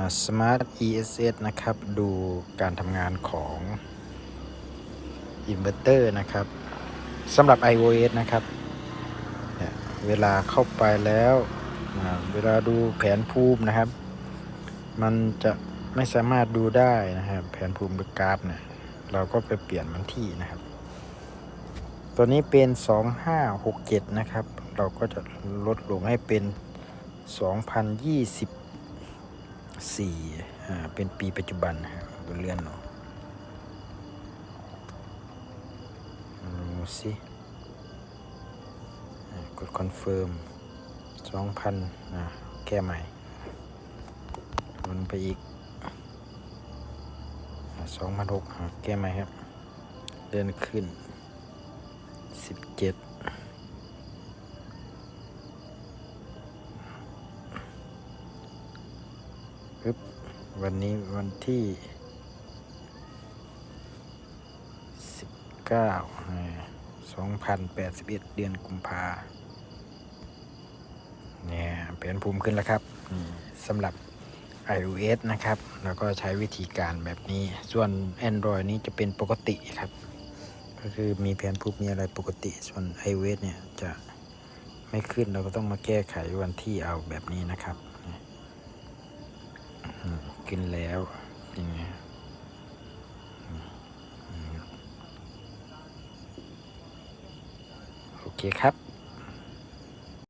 อ่า Smart ESS นะครับ ดูการทำงานของอินเวอร์เตอร์นะครับสำหรับ iOS นะครับเนี่ยเวลาเข้าไปแล้ว เวลาดูแผนภูมินะครับ มันจะไม่สามารถดูได้นะครับ แผนภูมิหรือกราฟเนี่ยเราก็ไปเปลี่ยนมันที่นะครับ ตัวนี้เป็น 2567 นะครับ เราก็จะลดลงให้เป็น 4อ่าเป็นปีปัจจุบันนะครับเลื่อนเนาะดูสิกดคอนเฟิร์ม2,000อ่าแก้ใหม่วนไปอีกสองพันหกแก้ใหม่ครับ เดินขึ้นสิ บเจ็ดปึ๊บวันนี้วันที่สิบเก้าสองพันแปดสิบเอ็ดเดือนกุมภาเนี่ยเปลี่ยนภูมิขึ้นแล้วครับนี่สำหรับ iOS นะครับ แล้วก็ใช้วิธีการแบบนี้ ส่วน Android นี้จะเป็นปกติครับ ก็คือมีแผนภูมิมีอะไรปกติ ส่วน iOS เนี่ยจะไม่ขึ้นเราก็ต้องมาแก้ไขวันที่เอาแบบนี้นะครับอืม ขึ้นแล้วอย่างเงี้ยโอเคครับ